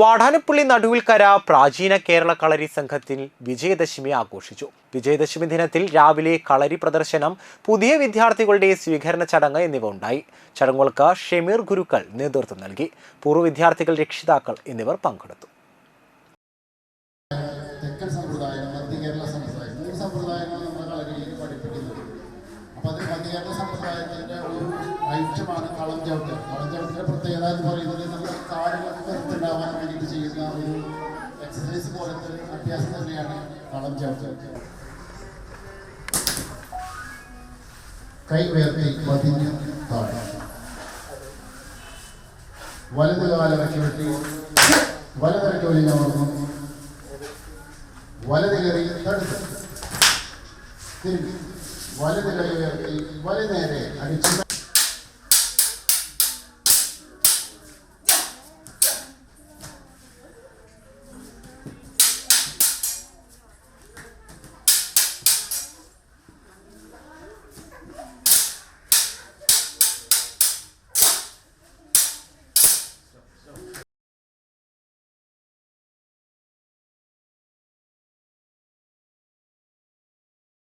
വാടാനപ്പള്ളി നടുവിൽക്കര പ്രാചീന കേരള കളരി സംഘത്തിൽ വിജയദശമി ആഘോഷിച്ചു. വിജയദശമി ദിനത്തിൽ രാവിലെ കളരി പ്രദർശനം പുതിയ വിദ്യാർത്ഥികളുടെ സ്വീകരണ ചടങ്ങ് എന്നിവ ഉണ്ടായി. ചടങ്ങുകൾക്ക് ഷെമീർ ഗുരുക്കൾ നേതൃത്വം നൽകി. പൂർവ വിദ്യാർത്ഥികൾ രക്ഷിതാക്കൾ എന്നിവർ പങ്കെടുത്തു. ഐക്യമാണ് ഒരു ഐറ്റമാണ് കളം ചവിട്ട് കളം ചവിട്ടിന്റെ പ്രത്യേകത എന്ന് പറയുന്നത് കാലുകൾക്ക് കരുത്തുണ്ടാവാൻ വേണ്ടിയിട്ട് ചെയ്യുന്ന ഒരു എക്സസൈസ് പോലത്തെ ഒരു അഭ്യാസം തന്നെയാണ് കളം ചവിട്ട് കൈ ഉയർത്തി പതിഞ്ഞ് താഴെ. വലത് കാലിറക്കി വെട്ടി വലതിറക്കി വലിഞ്ഞമർന്നു വലത് കയറി തടുത്ത്. തിരിഞ്ഞു. വലത് കൈ ഉയർത്തി വലത് അടിച്ചു.